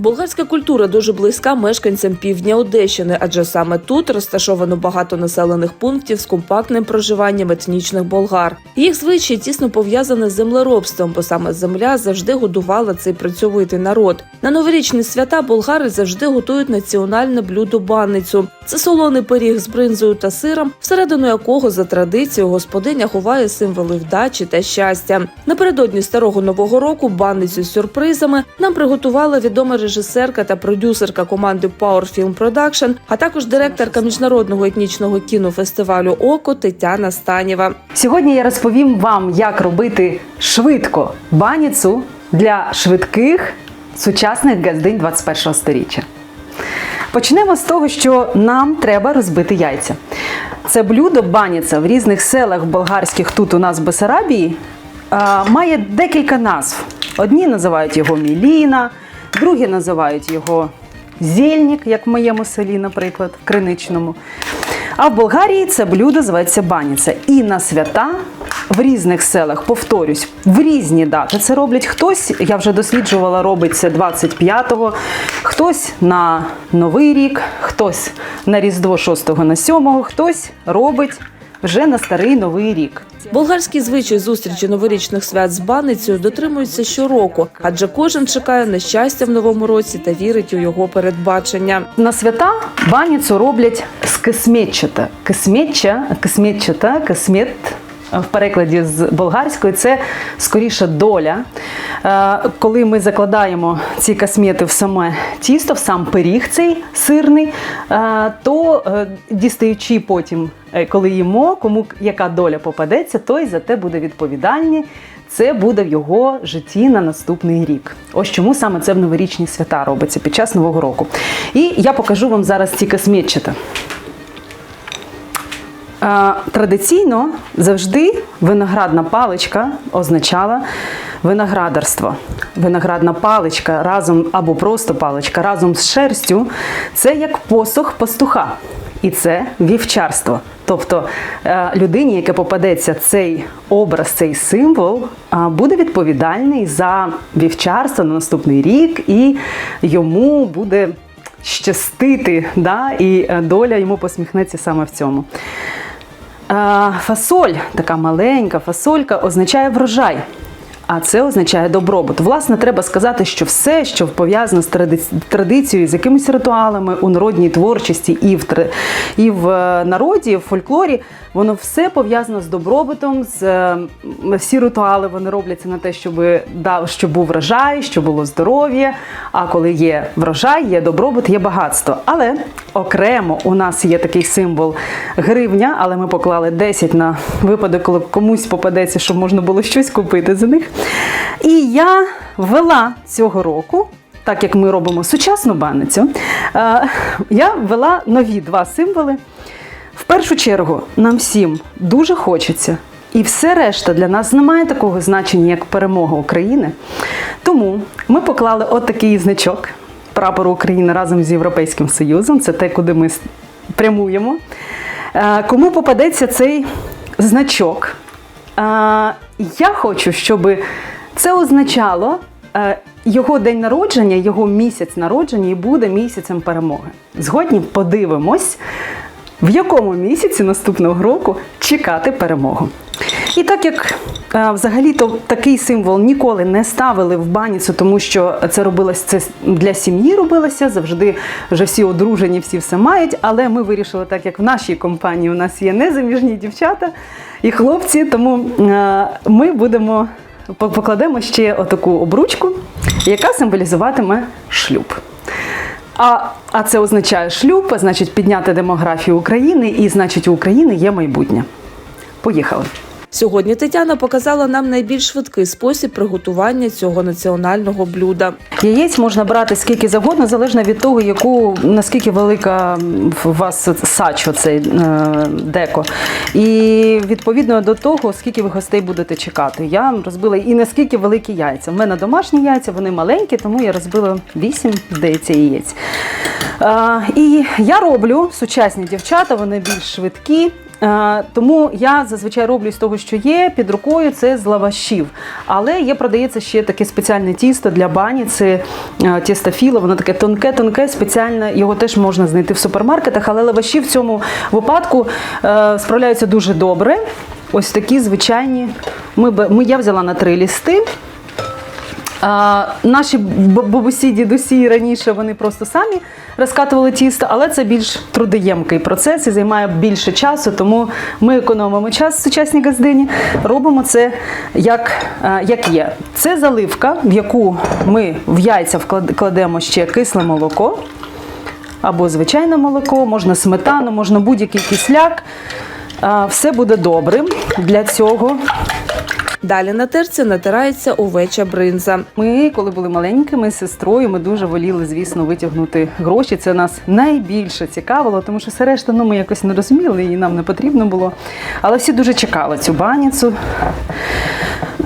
Болгарська культура дуже близька мешканцям півдня Одещини, адже саме тут розташовано багато населених пунктів з компактним проживанням етнічних болгар. Їх звичаї тісно пов'язані з землеробством, бо саме земля завжди годувала цей працьовитий народ. На новорічні свята болгари завжди готують національне блюдо банницю. Це солоний пиріг з бринзою та сиром, всередину якого за традицією господиня ховає символи вдачі та щастя. Напередодні старого нового року банницю з сюрпризами нам приготувала відома режисерка та продюсерка команди Power Film Production, а також директорка міжнародного етнічного кінофестивалю Око Тетяна Станєва. Сьогодні я розповім вам, як робити швидко баніцу для швидких сучасних газдинь 21 століття. Почнемо з того, що нам треба розбити яйця. Це блюдо баніця в різних селах болгарських тут у нас в Бесарабії має декілька назв. Одні називають його міліна, другі називають його зельник, як в моєму селі, наприклад, в Криничному. А в Болгарії це блюдо зветься баніця. І на свята в різних селах, повторюсь, в різні дати це роблять. Хтось, я вже досліджувала, робить це 25-го, хтось на Новий рік, хтось на Різдво 6 на 7, хтось робить вже на старий новий рік. Болгарські звичаї зустрічі новорічних свят з баницею дотримуються щороку, адже кожен чекає на щастя в новому році та вірить у його передбачення. На свята баніцу роблять з кисметчата. Кисметча, кисметчата, кисмет в перекладі з болгарської це скоріше доля. Е, Коли ми закладаємо ці касмети в саме тісто, в сам пиріг цей сирний, е, то е, дістаючи потім, коли їмо, кому яка доля попадеться, той за те буде відповідальний. Це буде в його житті на наступний рік. Ось чому саме це в новорічні свята робиться під час Нового року. І я покажу вам зараз ці косметчата. Е, Традиційно завжди виноградна паличка означала виноградарство. Виноградна паличка разом або просто паличка разом з шерстю це як посох пастуха. І це вівчарство. Тобто е, людині, яке попадеться цей образ, цей символ, буде відповідальний за вівчарство на наступний рік, і йому буде щастити, да? і е, доля йому посміхнеться саме в цьому. Фасоль, така маленька фасолька, означає врожай. А це означає добробут. Власне, треба сказати, що все, що пов'язано з тради- традицією, з якимись ритуалами у народній творчості і в, і в е, народі, в фольклорі, воно все пов'язано з добробутом, з всі ритуали вони робляться на те, щоб дав, щоб був врожай, щоб було здоров'я. А коли є врожай, є добробут, є багатство. Але окремо у нас є такий символ гривня, але ми поклали 10 на випадок, коли комусь попадеться, щоб можна було щось купити за них. І я ввела цього року. Так як ми робимо сучасну баницю, е, я ввела нові два символи. В першу чергу, нам всім дуже хочеться, і все решта для нас не має такого значення, як перемога України. Тому ми поклали от такий значок прапору України разом з Європейським Союзом. Це те, куди ми прямуємо. Е, Кому попадеться цей значок? Я хочу, щоб це означало. е, Його день народження, його місяць народження і буде місяцем перемоги. Згодні подивимось, в якому місяці наступного року чекати перемогу. І так як е, взагалі-то такий символ ніколи не ставили в баніцу, тому що це робилось це для сім'ї робилося, завжди вже всі одружені, всі все мають. Але ми вирішили, так як в нашій компанії у нас є незаміжні дівчата і хлопці, тому е, ми будемо покладемо ще отаку обручку, яка символізуватиме шлюб. А, а це означає шлюб, а значить підняти демографію України, і значить у України є майбутнє. Поїхали. Сьогодні Тетяна показала нам найбільш швидкий спосіб приготування цього національного блюда. Яєць можна брати скільки завгодно, залежно від того, яку наскільки велика у вас сач, оцей е, деко. І відповідно до того, скільки ви гостей будете чекати. Я розбила і наскільки великі яйця. У мене домашні яйця, вони маленькі, тому я розбила 8, здається, яєць. І я роблю сучасні дівчата, вони більш швидкі. Е, Тому я зазвичай роблю з того, що є під рукою, це з лавашів. Але є продається ще таке спеціальне тісто для бані. Це е, тісто філо, воно таке тонке-тонке, спеціальне. Його теж можна знайти в супермаркетах, але лаваші в цьому випадку е, справляються дуже добре. Ось такі звичайні. Ми, я взяла на три лісти. А, наші бабусі, дідусі раніше вони просто самі розкатували тісто, але це більш трудоємкий процес і займає більше часу, тому ми економимо час в сучасній газдині, робимо це як, а, як є. Це заливка, в яку ми в яйця кладемо ще кисле молоко або звичайне молоко, можна сметану, можна будь-який кисляк. Все буде добре. Для цього Далі на терці натирається овеча бринза. Ми, коли були маленькими з сестрою, ми дуже воліли, звісно, витягнути гроші. Це нас найбільше цікавило, тому що все решта ну, ми якось не розуміли і нам не потрібно було. Але всі дуже чекали цю баніцу.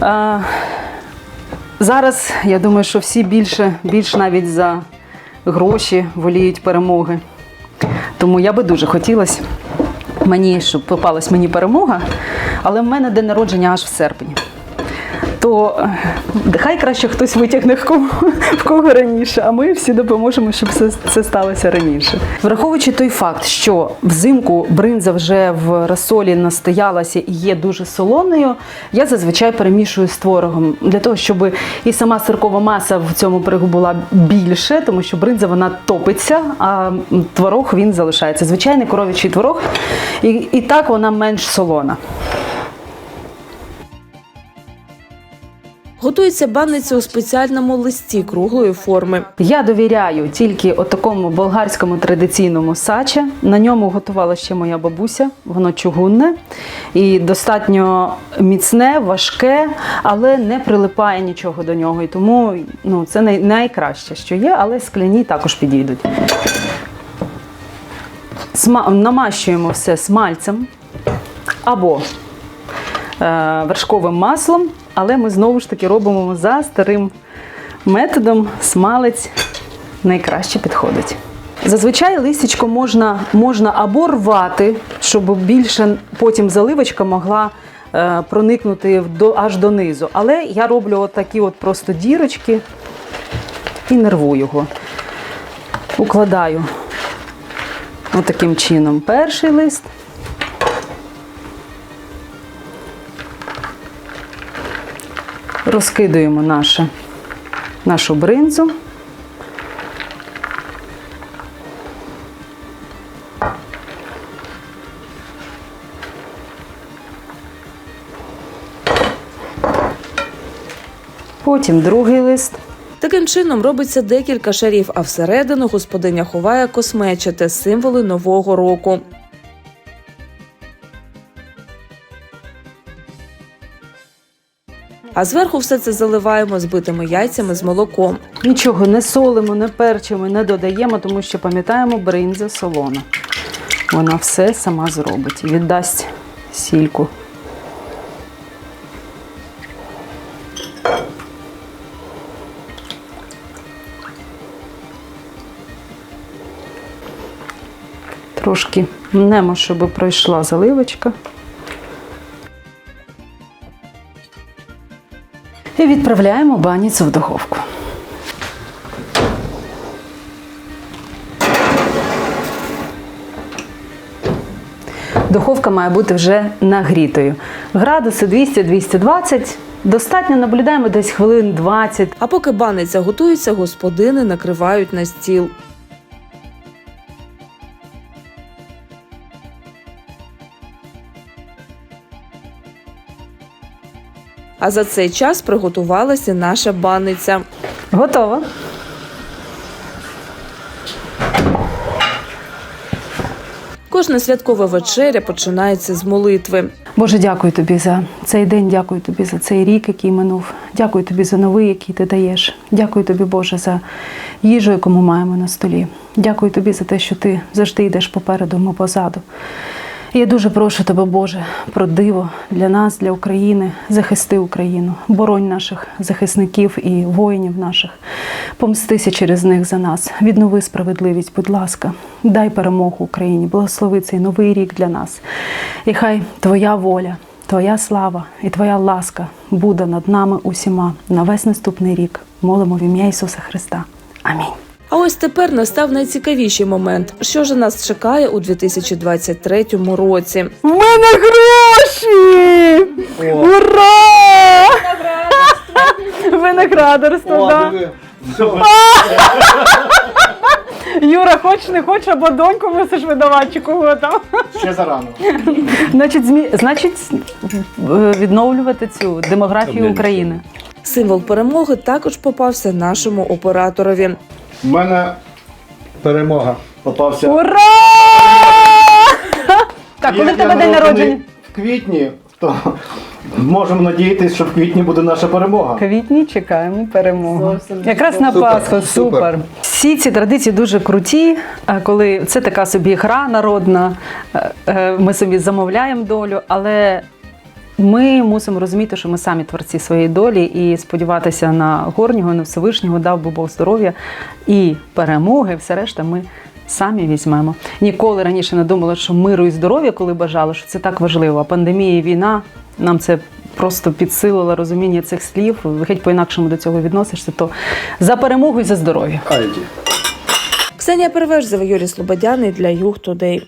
А, зараз я думаю, що всі більше, більш навіть за гроші воліють перемоги. Тому я би дуже хотілося мені, щоб попалась мені перемога, але в мене день народження аж в серпні то е, хай краще хтось витягне в кого, в кого раніше, а ми всі допоможемо, щоб це, це сталося раніше. Враховуючи той факт, що взимку бринза вже в розсолі настоялася і є дуже солоною, я зазвичай перемішую з творогом для того, щоб і сама сиркова маса в цьому пирогу була більше, тому що бринза вона топиться, а творог він залишається. Звичайний коров'ячий творог, і, і так вона менш солона. Готується банниця у спеціальному листі круглої форми. Я довіряю тільки такому болгарському традиційному саче. На ньому готувала ще моя бабуся, воно чугунне і достатньо міцне, важке, але не прилипає нічого до нього. І тому ну, це найкраще, що є, але скляні також підійдуть. Сма- намащуємо все смальцем або е, вершковим маслом, але ми знову ж таки робимо за старим методом смалець найкраще підходить. Зазвичай листячко можна, можна або рвати, щоб більше потім заливочка могла е, проникнути до, аж донизу. Але я роблю от такі от просто дірочки і не рву його. Укладаю отаким чином перший лист. Розкидуємо наше, нашу бринзу. Потім другий лист. Таким чином робиться декілька шарів, а всередину господиня ховає космечити символи нового року. А зверху все це заливаємо збитими яйцями з молоком. Нічого не солимо, не перчимо, не додаємо, тому що пам'ятаємо, бринза солона. Вона все сама зробить. Віддасть сільку. Трошки мнемо, щоб пройшла заливочка. Відправляємо баніцю в духовку. Духовка має бути вже нагрітою. Градуси 200-220. Достатньо наблюдаємо десь хвилин 20. А поки баниця готується, господини накривають на стіл. А за цей час приготувалася наша баниця. Готово. Кожна святкова вечеря починається з молитви. Боже, дякую тобі за цей день, дякую тобі за цей рік, який минув. Дякую тобі за новий, який ти даєш. Дякую тобі, Боже, за їжу, яку ми маємо на столі. Дякую тобі за те, що ти завжди йдеш попереду, ми позаду. Я дуже прошу тебе, Боже, про диво для нас, для України. Захисти Україну, боронь наших захисників і воїнів наших. Помстися через них за нас. Віднови справедливість, будь ласка, дай перемогу Україні, благослови цей новий рік для нас. І хай Твоя воля, Твоя слава і Твоя ласка буде над нами усіма на весь наступний рік. Молимо в ім'я Ісуса Христа. Амінь. А ось тепер настав найцікавіший момент, що ж нас чекає у 2023 році. У мене гроші! Ура! Виноградарство, да. Юра, хоч не хоч, або доньку мусиш видавати, чи кого там. Ще зарано. Значить, змі... Значить, відновлювати цю демографію України. Символ перемоги також попався нашому операторові. У мене перемога попався. Ура! Так, коли в тебе день народження? В квітні, то можемо надіятися, що в квітні буде наша перемога. В Квітні чекаємо перемогу. Якраз на Пасху, супер. Всі ці традиції дуже круті, коли це така собі гра народна, е, е, ми собі замовляємо долю, але ми мусимо розуміти, що ми самі творці своєї долі і сподіватися на горнього, на Всевишнього, дав би Бог здоров'я і перемоги, все решта ми. Самі візьмемо. Ніколи раніше не думала, що миру і здоров'я, коли бажала, що це так важливо. А пандемія і війна нам це просто підсилило розуміння цих слів. Геть по-інакшому до цього відносишся. То за перемогу і за здоров'я. Ксенія Перевежзева, Юрій Слободяний для Юг Тудей.